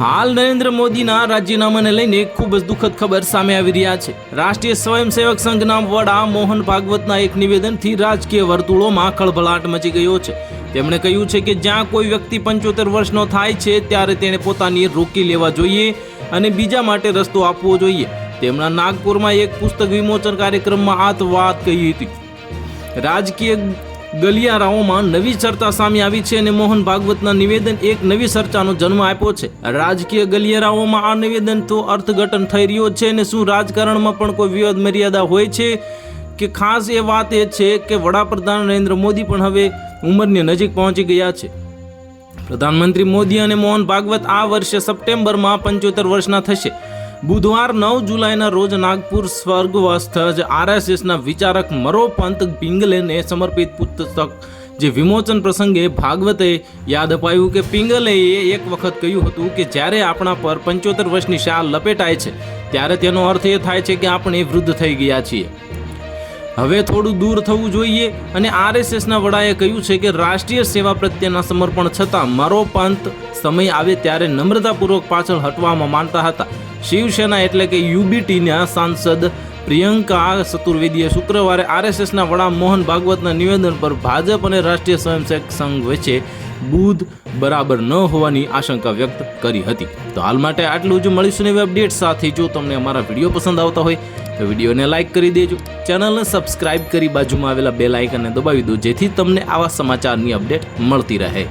હાલ નરેન્દ્ર મોદીના રાજીનામાને લઈને ખૂબ જ દુઃખદ ખબર સામે આવી રહ્યા છે. રાષ્ટ્રીય સ્વયંસેવક સંઘના વડા મોહન ભાગવતના એક નિવેદનથી રાજકીય વર્તુળોમાં ખળભળાટ મચી ગયો છે. તેમણે કહ્યું છે કે જ્યાં કોઈ વ્યક્તિ પંચોતેર વર્ષનો થાય છે, ત્યારે તેણે પોતાની રોકી લેવા જોઈએ અને બીજા માટે રસ્તો આપવો જોઈએ. તેમના નાગપુરમાં એક પુસ્તક વિમોચન કાર્યક્રમમાં આ વાત કહી હતી. રાજકીય ગલિયારાઓમાં નવી ચર્ચા સામે આવી છે અને મોહન ભાગવતના નિવેદન એક નવી ચર્ચાનો જન્મ આપ્યો છે. રાજકીય ગલિયારાઓમાં આ નિવેદન તો અર્થઘટન થઈ રહ્યો છે અને શું રાજકારણમાં પણ કોઈ વિવાદ મર્યાદા હોય છે? કે ખાસ એ વાત એ છે કે વડાપ્રધાન નરેન્દ્ર મોદી પણ હવે ઉંમરની નજીક પહોંચી ગયા છે. પ્રધાનમંત્રી મોદી અને મોહન ભાગવત આ વર્ષે સપ્ટેમ્બરમાં પંચોતેર વર્ષના થશે. બુધવાર નવ જુલાઈના રોજ નાગપુર સ્વર્ગવસ્થ જ આરએસએસના વિચારક મરોપંત પિંગલેને સમર્પિત પુસ્તક જે વિમોચન પ્રસંગે ભાગવતે યાદ અપાયું કે પિંગલેએ એક વખત કહ્યું હતું કે જ્યારે આપણા પર પંચોતેર વર્ષની શાલ લપેટાય છે, ત્યારે તેનો અર્થ એ થાય છે કે આપણે વૃદ્ધ થઈ ગયા છીએ. હવે થોડું દૂર થવું જોઈએ અને આરએસએસના વડાએ કહ્યું છે કે રાષ્ટ્રીય સેવા પ્રત્યેના સમર્પણ છતાં મારો પંથ સમય આવે ત્યારે નમ્રતાપૂર્વક પાછળ હટવામાં માનતા હતા. શિવસેના એટલે કે યુબીટીના સાંસદ પ્રિયંકા ચતુર્વેદીએ શુક્રવારે આરએસએસના વડા મોહન ભાગવતના નિવેદન પર ભાજપ અને રાષ્ટ્રીય સ્વયંસેવક સંઘ વચ્ચે બુધ બરાબર ન હોવાની આશંકા વ્યક્ત કરી હતી. તો હાલ માટે આટલું જ. મળીશું નવી અપડેટ સાથે. જો તમને અમારા વીડિયો પસંદ આવતા હોય, તો વિડીયોને લાઇક કરી દેજો. ચેનલને સબસ્ક્રાઇબ કરી બાજુમાં આવેલા બે લાઇકનને દબાવી દો, જેથી તમને આવા સમાચારની અપડેટ મળતી રહે.